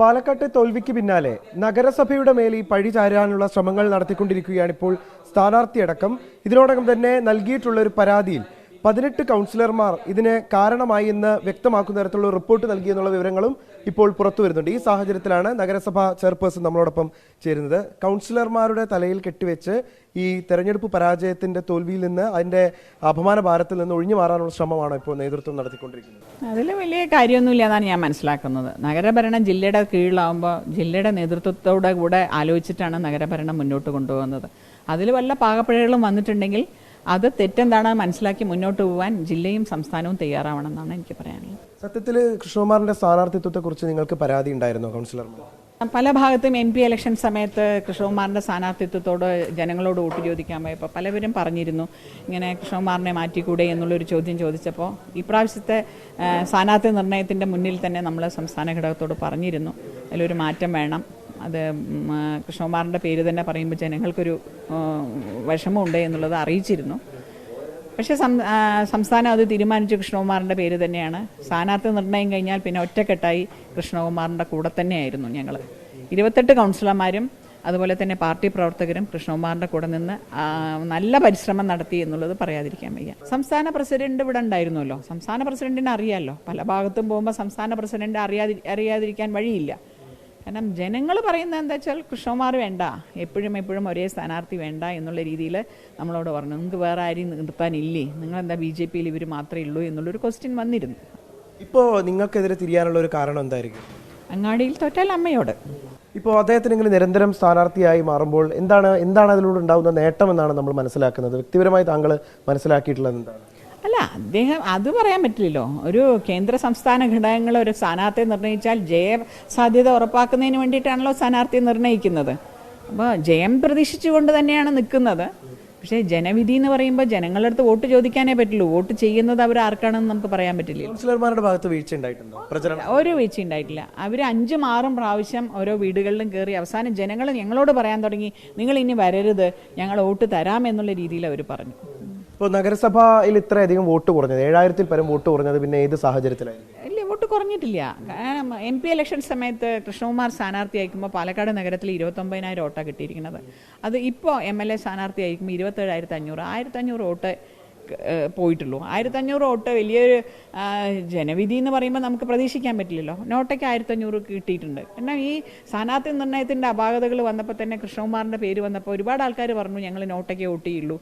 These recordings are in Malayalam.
പാലക്കാട്ടെ തോൽവിക്ക് പിന്നാലെ നഗരസഭയുടെ മേൽ ഈ പഴി ചാരാനുള്ള ശ്രമങ്ങൾ നടത്തിക്കൊണ്ടിരിക്കുകയാണ് ഇപ്പോൾ സ്ഥാനാർത്ഥിയടക്കം. ഇതിനോടകം തന്നെ നൽകിയിട്ടുള്ള ഒരു പരാതിയിൽ പതിനെട്ട് കൗൺസിലർമാർ ഇതിന് കാരണമായി എന്ന് വ്യക്തമാക്കുന്ന തരത്തിലുള്ള റിപ്പോർട്ട് നൽകിയെന്നുള്ള വിവരങ്ങളും ഇപ്പോൾ പുറത്തു വരുന്നുണ്ട്. ഈ സാഹചര്യത്തിലാണ് നഗരസഭ ചെയർപേഴ്സൺ നമ്മളോടൊപ്പം ചേരുന്നത്. കൗൺസിലർമാരുടെ തലയിൽ കെട്ടിവെച്ച് ഈ തെരഞ്ഞെടുപ്പ് പരാജയത്തിന്റെ തോൽവിയിൽ നിന്ന് അതിന്റെ അപമാന ഭാരത്തിൽ നിന്ന് ഒഴിഞ്ഞു മാറാനുള്ള ശ്രമമാണ് ഇപ്പോൾ നേതൃത്വം നടത്തിക്കൊണ്ടിരിക്കുന്നത്. അതിൽ വലിയ കാര്യമൊന്നുമില്ല എന്നാണ് ഞാൻ മനസ്സിലാക്കുന്നത്. നഗരഭരണം ജില്ലയുടെ കീഴിലാവുമ്പോൾ ജില്ലയുടെ നേതൃത്വത്തോടെ കൂടെ ആലോചിച്ചിട്ടാണ് നഗരഭരണം മുന്നോട്ട് കൊണ്ടുപോകുന്നത്. അതിൽ വല്ല പാകപ്പിഴകളും വന്നിട്ടുണ്ടെങ്കിൽ അത് തെറ്റെന്താണെന്ന് മനസ്സിലാക്കി മുന്നോട്ട് പോകാൻ ജില്ലയും സംസ്ഥാനവും തയ്യാറാവണമെന്നാണ് എനിക്ക് പറയാനുള്ളത്. സത്യത്തിൽ കൃഷ്ണകുമാറിന്റെ സ്ഥാനാർത്ഥിത്വത്തെ കുറിച്ച് നിങ്ങൾക്ക് പരാതി ഉണ്ടായിരുന്നോ കൗൺസിലർമാർ? പല ഭാഗത്തും എം പി ഇലക്ഷൻ സമയത്ത് കൃഷ്ണകുമാറിന്റെ സ്ഥാനാർത്ഥിത്വത്തോട് ജനങ്ങളോട് വോട്ട് ചോദിക്കാൻ പോയപ്പോൾ പലവരും പറഞ്ഞിരുന്നു ഇങ്ങനെ കൃഷ്ണകുമാറിനെ മാറ്റിക്കൂടെ എന്നുള്ളൊരു ചോദ്യം ചോദിച്ചപ്പോൾ ഇപ്രാവശ്യത്തെ സ്ഥാനാർത്ഥി നിർണയത്തിന്റെ മുന്നിൽ തന്നെ നമ്മൾ സംസ്ഥാന ഘടകത്തോട് പറഞ്ഞിരുന്നു അതിലൊരു മാറ്റം വേണം. അത് കൃഷ്ണകുമാറിന്റെ പേര് തന്നെ പറയുമ്പോൾ ജനങ്ങൾക്കൊരു വിഷമമുണ്ട് എന്നുള്ളത് അറിയിച്ചിരുന്നു. പക്ഷേ സംസ്ഥാനം അത് തീരുമാനിച്ചു കൃഷ്ണകുമാറിന്റെ പേര് തന്നെയാണ്. സ്ഥാനാർത്ഥി നിർണയം കഴിഞ്ഞാൽ പിന്നെ ഒറ്റക്കെട്ടായി കൃഷ്ണകുമാറിന്റെ കൂടെ തന്നെയായിരുന്നു ഞങ്ങൾ ഇരുപത്തെട്ട് കൗൺസിലർമാരും അതുപോലെ തന്നെ പാർട്ടി പ്രവർത്തകരും കൃഷ്ണകുമാറിന്റെ കൂടെ നിന്ന് നല്ല പരിശ്രമം നടത്തി എന്നുള്ളത് പറയാതിരിക്കാൻ വയ്യ. സംസ്ഥാന പ്രസിഡന്റ് ഇവിടെ ഉണ്ടായിരുന്നല്ലോ. സംസ്ഥാന പ്രസിഡന്റിനെ അറിയാമല്ലോ പല ഭാഗത്തും പോകുമ്പോൾ സംസ്ഥാന പ്രസിഡന്റ് അറിയാതി അറിയാതിരിക്കാൻ വഴിയില്ല. കാരണം ജനങ്ങൾ പറയുന്നത് എന്താ വെച്ചാൽ കൃഷ്ണകുമാർ വേണ്ട എപ്പോഴും എപ്പോഴും ഒരേ സ്ഥാനാർത്ഥി വേണ്ട എന്നുള്ള രീതിയിൽ നമ്മളോട് പറഞ്ഞു. നിങ്ങൾക്ക് വേറെ ആരെയും നിർത്താനില്ലേ? നിങ്ങളെന്താ ബി ജെ പിയിൽ ഇവർ മാത്രമേ ഉള്ളൂ എന്നുള്ളൊരു ക്വസ്റ്റ്യൻ വന്നിരുന്നു. ഇപ്പോൾ നിങ്ങൾക്കെതിരെ തിരിയാനുള്ള ഒരു കാരണം എന്തായിരിക്കും? അങ്ങാടിയിൽ തോറ്റാൽ അമ്മയോട്. ഇപ്പോൾ അദ്ദേഹത്തിന് ഇങ്ങനെ നിരന്തരം സ്ഥാനാർത്ഥിയായി മാറുമ്പോൾ എന്താണ് എന്താണ് അതിലൂടെ ഉണ്ടാകുന്ന നേട്ടം എന്നാണ് നമ്മൾ മനസ്സിലാക്കുന്നത്? വ്യക്തിപരമായി താങ്കൾ മനസ്സിലാക്കിയിട്ടുള്ളത് എന്താണ്? അല്ല അദ്ദേഹം അത് പറയാൻ പറ്റില്ലല്ലോ. ഒരു കേന്ദ്ര സംസ്ഥാന ഘടകങ്ങൾ ഒരു സ്ഥാനാർത്ഥിയെ നിർണയിച്ചാൽ ജയ സാധ്യത ഉറപ്പാക്കുന്നതിന് വേണ്ടിയിട്ടാണല്ലോ സ്ഥാനാർത്ഥിയെ നിർണയിക്കുന്നത് അപ്പോൾ ജയം പ്രതീക്ഷിച്ചുകൊണ്ട് തന്നെയാണ് നിൽക്കുന്നത്. പക്ഷേ ജനവിധി എന്ന് പറയുമ്പോൾ ജനങ്ങളുടെ അടുത്ത് വോട്ട് ചോദിക്കാനേ പറ്റുള്ളൂ. വോട്ട് ചെയ്യുന്നത് അവർ ആർക്കാണെന്ന് നമുക്ക് പറയാൻ പറ്റില്ല. കൗൺസിലർമാരുടെ ഭാഗത്ത് വീഴ്ച ഉണ്ടായിട്ടുണ്ടോ? ഒരു വീഴ്ച ഉണ്ടായിട്ടില്ല. അവർ അഞ്ചും ആറും പ്രാവശ്യം ഓരോ വീടുകളിലും കയറി അവസാനം ജനങ്ങൾ ഞങ്ങളോട് പറയാൻ തുടങ്ങി നിങ്ങൾ ഇനി വരരുത്. ഞങ്ങൾ വോട്ട് തരാം എന്നുള്ള രീതിയിൽ അവർ പറഞ്ഞു. ഇപ്പോൾ നഗരസഭയിൽ ഇത്രയധികം വോട്ട് കുറഞ്ഞത് ഏഴായിരത്തിൽ പരം വോട്ട് കുറഞ്ഞത് പിന്നെ ഏത് സാഹചര്യത്തിലായിരുന്നു ഇല്ല വോട്ട് കുറഞ്ഞിട്ടില്ല. കാരണം എം പി ഇലക്ഷൻ സമയത്ത് കൃഷ്ണകുമാർ സ്ഥാനാർത്ഥി അയക്കുമ്പോൾ പാലക്കാട് നഗരത്തിൽ ഇരുപത്തൊമ്പതിനായിരം വോട്ടാണ് കിട്ടിയിരിക്കുന്നത്. അത് ഇപ്പോൾ എം എൽ എ സ്ഥാനാർത്ഥി അയക്കുമ്പോൾ ഇരുപത്തേഴായിരത്തി അഞ്ഞൂറ് ആയിരത്തി അഞ്ഞൂറ് വോട്ട് പോയിട്ടുള്ളൂ. ആയിരത്തി അഞ്ഞൂറ് വോട്ട് വലിയൊരു ജനവിധി എന്ന് പറയുമ്പോൾ നമുക്ക് പ്രതീക്ഷിക്കാൻ പറ്റില്ലല്ലോ. നോട്ടയ്ക്ക് ആയിരത്തി അഞ്ഞൂറ് കിട്ടിയിട്ടുണ്ട്. കാരണം ഈ സ്ഥാനാർത്ഥി നിർണയത്തിന്റെ അപാകതകൾ വന്നപ്പോൾ തന്നെ കൃഷ്ണകുമാറിന്റെ പേര് വന്നപ്പോൾ ഒരുപാട് ആൾക്കാർ പറഞ്ഞു ഞങ്ങൾ നോട്ടയ്ക്ക് വോട്ട് ചെയ്യുള്ളൂ.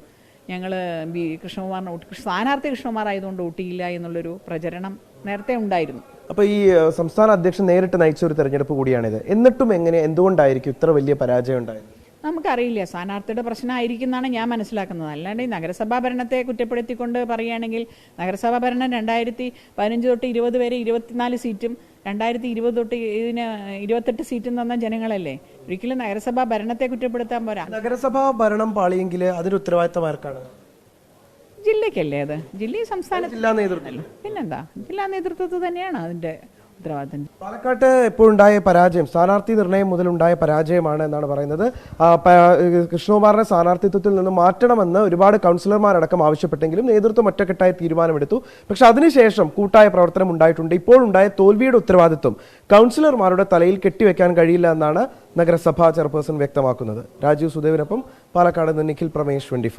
ഞങ്ങൾ ബി കൃഷ്ണകുമാറിന് സ്ഥാനാർത്ഥി കൃഷ്ണകുമാർ ആയതുകൊണ്ട് വോട്ടിയില്ല എന്നുള്ളൊരു പ്രചരണം നേരത്തെ ഉണ്ടായിരുന്നു. അപ്പോൾ ഈ സംസ്ഥാന അധ്യക്ഷൻ നേരിട്ട് നയിച്ച ഒരു തെരഞ്ഞെടുപ്പ് കൂടിയാണിത്. എന്നിട്ടും എങ്ങനെ എന്തുകൊണ്ടായിരിക്കും ഇത്ര വലിയ പരാജയം ഉണ്ടായത്? നമുക്കറിയില്ല. സ്ഥാനാർത്ഥിയുടെ പ്രശ്നമായിരിക്കുന്നതാണ് ഞാൻ മനസ്സിലാക്കുന്നത്. അല്ലാണ്ട് ഈ നഗരസഭാ ഭരണത്തെ കുറ്റപ്പെടുത്തിക്കൊണ്ട് പറയുകയാണെങ്കിൽ നഗരസഭാ ഭരണം രണ്ടായിരത്തി പതിനഞ്ച് തൊട്ട് ഇരുപത് വരെ ഇരുപത്തിനാല് സീറ്റും രണ്ടായിരത്തി ഇരുപത് തൊട്ട് ഇതിന് ഇരുപത്തെട്ട് സീറ്റും തന്ന ജനങ്ങളല്ലേ? ഒരിക്കലും നഗരസഭാ ഭരണത്തെ കുറ്റപ്പെടുത്താൻ പോരാ. നഗരസഭാ ഭരണം പാളിയെങ്കിൽ അതിന് ഉത്തരവാദിത്തം ആർക്കാണ്? ജില്ലയ്ക്കല്ലേ അത്? ജില്ലയും സംസ്ഥാന ജില്ലാ നേതൃത്വം. പിന്നെന്താ? ജില്ലാ നേതൃത്വത്തിൽ തന്നെയാണ് അതിന്റെ ഉത്തരവാദിത്തം. പാലക്കാട്ട് എപ്പോഴുണ്ടായ പരാജയം സ്ഥാനാർത്ഥി നിർണയം മുതലുണ്ടായ പരാജയമാണ് എന്നാണ് പറയുന്നത്. കൃഷ്ണകുമാറിനെ സ്ഥാനാർത്ഥിത്വത്തിൽ നിന്ന് മാറ്റണമെന്ന് ഒരുപാട് കൗൺസിലർമാരടക്കം ആവശ്യപ്പെട്ടെങ്കിലും നേതൃത്വം ഒറ്റക്കെട്ടായി തീരുമാനമെടുത്തു. പക്ഷെ അതിനുശേഷം കൂട്ടായ പ്രവർത്തനം ഉണ്ടായിട്ടുണ്ട്. ഇപ്പോൾ ഉണ്ടായ തോൽവിയുടെ ഉത്തരവാദിത്വം കൗൺസിലർമാരുടെ തലയിൽ കെട്ടിവെക്കാൻ കഴിയില്ല എന്നാണ് നഗരസഭാ ചെയർപേഴ്സൺ വ്യക്തമാക്കുന്നത്. രാജീവ് സുദേവിനൊപ്പം പാലക്കാട് നിന്ന് നിഖിൽ പ്രമേഷ് ട്വന്റി